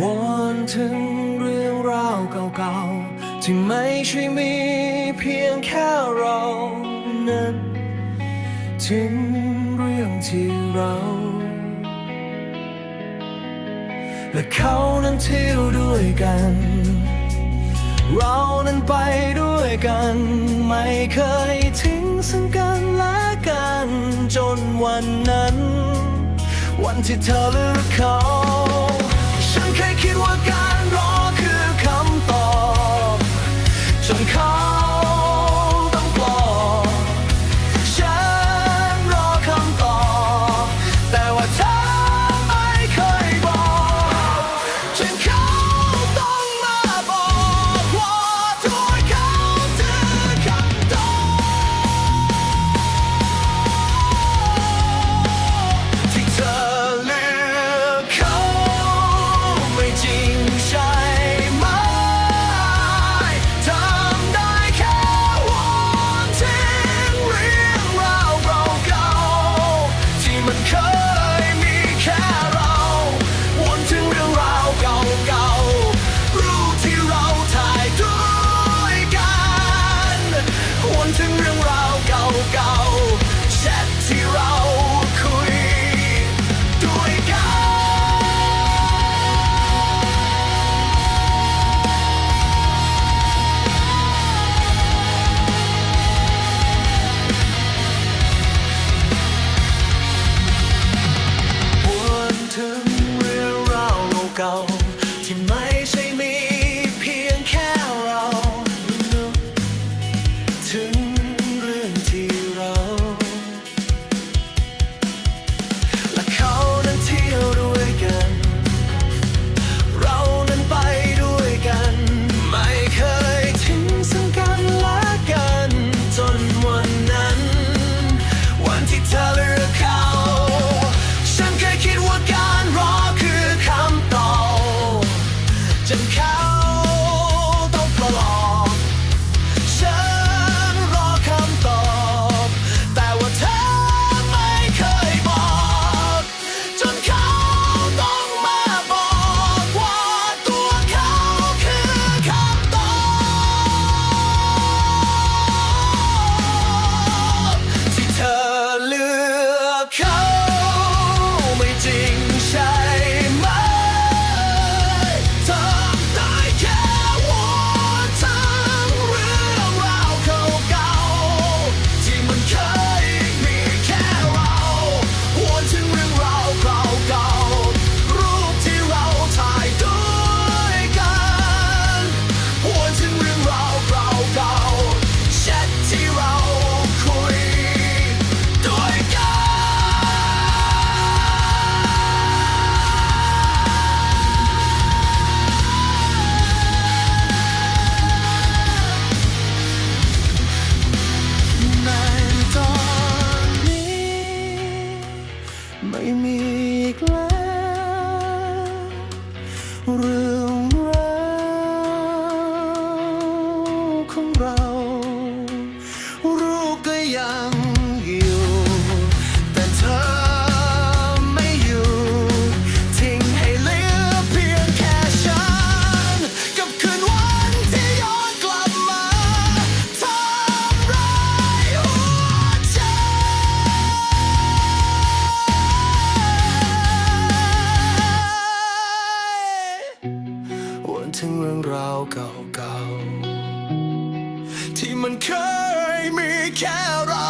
วอนถึงเรื่องราวเก่าๆ ที่ไม่ใช่มีเพียงแค่เรานั้นถึงเรื่องที่เรา และเขานั้นเที่ยวด้วยกัน เรานั้นไปด้วยกัน ไม่เคยทิ้งซึ่งกันและกัน จนวันนั้น วันที่เธอเลือกเขา ไม่มีอีกแล้ว เก่าๆที่มันเคยมีแค่เรา